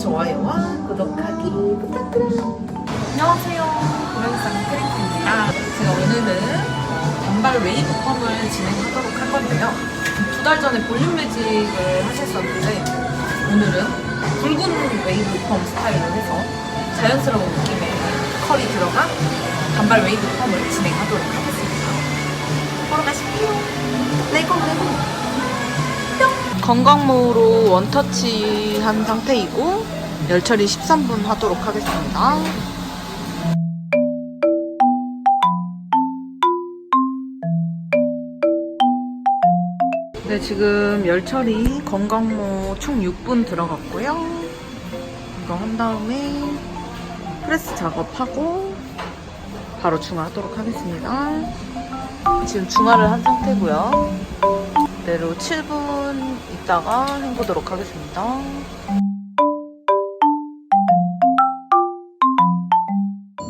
좋아요와 구독하기 부탁드려요. 안녕하세요. 고양이상 크리스입니다. 제가 오늘은 단발 웨이브 펌을 진행하도록 할 건데요. 두 달 전에 볼륨 매직을 하셨었는데 오늘은 붉은 웨이브 펌 스타일로 해서 자연스러운 느낌의 컬이 들어간 단발 웨이브 펌을 진행하도록 하겠습니다. 보러 가실게요. 레고 레고. 건강모로 원터치 한 상태이고 열처리 13분 하도록 하겠습니다. 네, 지금 열처리 건강모 총 6분 들어갔고요. 이거 한 다음에 프레스 작업하고 바로 중화하도록 하겠습니다. 지금 중화를 한 상태고요. 그대로 7분 있다가 헹구도록 하겠습니다.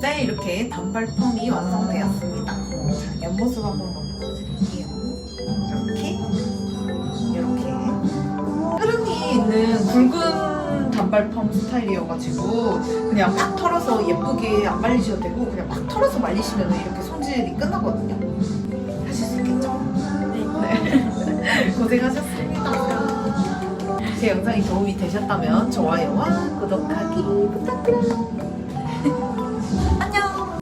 네, 이렇게 단발펌이 완성되었습니다. 자, 옆모습 한번 보여드릴게요. 이렇게, 이렇게. 흐름이 있는 굵은 단발펌 스타일이어가지고 그냥 막 털어서 예쁘게 안 말리셔도 되고 그냥 막 털어서 말리시면 이렇게 손질이 끝나거든요. 고생하셨습니다. 제 영상이 도움이 되셨다면 좋아요와 구독하기 부탁드려요. 안녕.